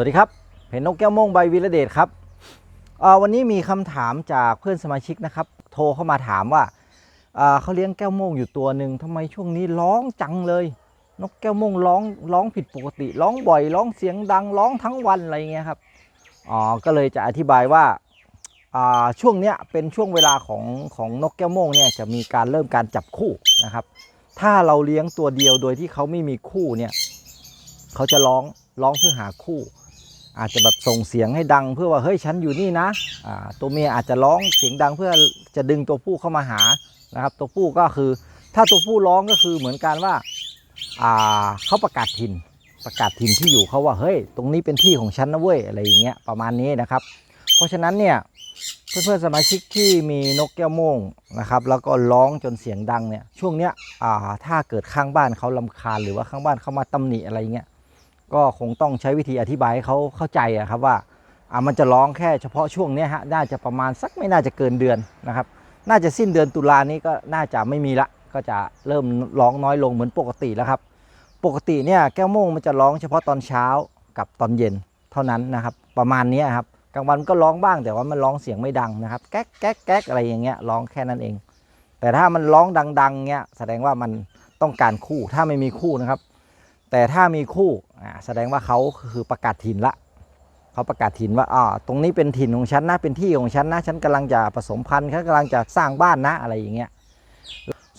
วัสดีครับ เพนนกแก้วโม่งใบวิรเดชครับ วันนี้มีคำถามจากเพื่อนสมาชิกนะครับ โทรเข้ามาถามว่าเขาเลี้ยงแก้วโม่งอยู่ตัวหนึ่งทำไมช่วงนี้ร้องจังเลย นกแก้วโม่งร้องร้องผิดปกติ ร้องบ่อย ร้องเสียงดัง ร้องทั้งวันอะไรเงี้ยครับ อ๋อ ก็เลยจะอธิบายว่าช่วงเนี้ยเป็นช่วงเวลาของของนกแก้วโม่งเนี่ยจะมีการเริ่มการจับคู่นะครับ ถ้าเราเลี้ยงตัวเดียวโดยที่เขาไม่มีคู่เนี่ยเขาจะร้องร้องเพื่อหาคู่ อาจจะแบบส่งเสียงให้ดังเพื่อว่าเฮ้ยฉันอยู่นี่นะตัวเมียอาจจะร้องเสียงดังเพื่อจะดึงตัวผู้เข้ามาหานะครับ ตัวผู้ก็คือถ้าตัวผู้ร้องก็คือเหมือนกันว่าเขาประกาศถิ่นประกาศถิ่นที่อยู่เขาว่าเฮ้ยตรงนี้เป็นที่ของฉันนะเว้ยอะไรอย่างเงี้ยประมาณนี้นะครับ เพราะฉะนั้นเนี่ยเพื่อนๆสมาชิกที่มีนกแก้วโม่งนะครับแล้วก็ร้องจนเสียงดังเนี่ยช่วงเนี้ยถ้าเกิดข้างบ้านเขาลำคาญหรือว่าข้างบ้านเขามาตำหนิอะไรเงี้ย ก็คงต้องใช้วิธีอธิบายให้เขาเข้าใจอะครับว่าอ่ามันจะร้องแค่เฉพาะช่วงเนี้ยฮะน่าจะประมาณสักไม่น่าจะเกินเดือนนะครับ น่าจะสิ้นเดือนตุลานี้ก็น่าจะไม่มีละ ก็จะเริ่มร้องน้อยลงเหมือนปกติแล้วครับ ปกติเนี่ยแก้วโม่งมันจะร้องเฉพาะตอนเช้ากับตอนเย็นเท่านั้นนะครับ ประมาณนี้ครับกลางวันก็ร้องบ้างแต่ว่ามันร้องเสียงไม่ดังนะครับแก๊กแก๊กแก๊กอะไรอย่างเงี้ยร้องแค่นั้นเอง แต่ถ้ามันร้องดังๆเงี้ยแสดงว่ามันต้องการคู่ถ้าไม่มีคู่นะครับ แต่ถ้ามีคู่ แสดงว่าเขาคือประกาศถิ่นละเขาประกาศถิ่นว่าอ่าตรงนี้เป็นถิ่นของฉันนะเป็นที่ของฉันนะฉันกำลังจะผสมพันธุ์ฉันกำลังจะสร้างบ้านนะอะไรอย่างเงี้ย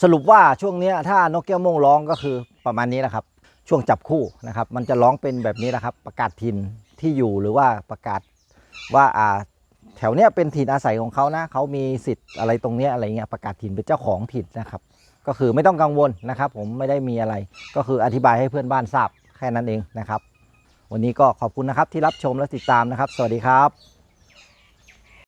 สรุปว่าช่วงนี้ถ้านกแก้วม่งร้องก็คือประมาณนี้แหละครับ ช่วงจับคู่นะครับ มันจะร้องเป็นแบบนี้แหละครับ ประกาศถิ่นที่อยู่หรือว่าประกาศว่าอ่าแถวเนี้ยเป็นถิ่นอาศัยของเขานะเขามีสิทธิ์อะไรตรงเนี้ยอะไรเงี้ยประกาศถิ่นเป็นเจ้าของถิ่นนะครับ ก็คือไม่ต้องกังวลนะครับ ผมไม่ได้มีอะไร ก็คืออธิบายให้เพื่อนบ้านทราบ แค่นั้นเองนะครับ วันนี้ก็ขอบคุณนะครับที่รับชมและติดตามนะครับ สวัสดีครับ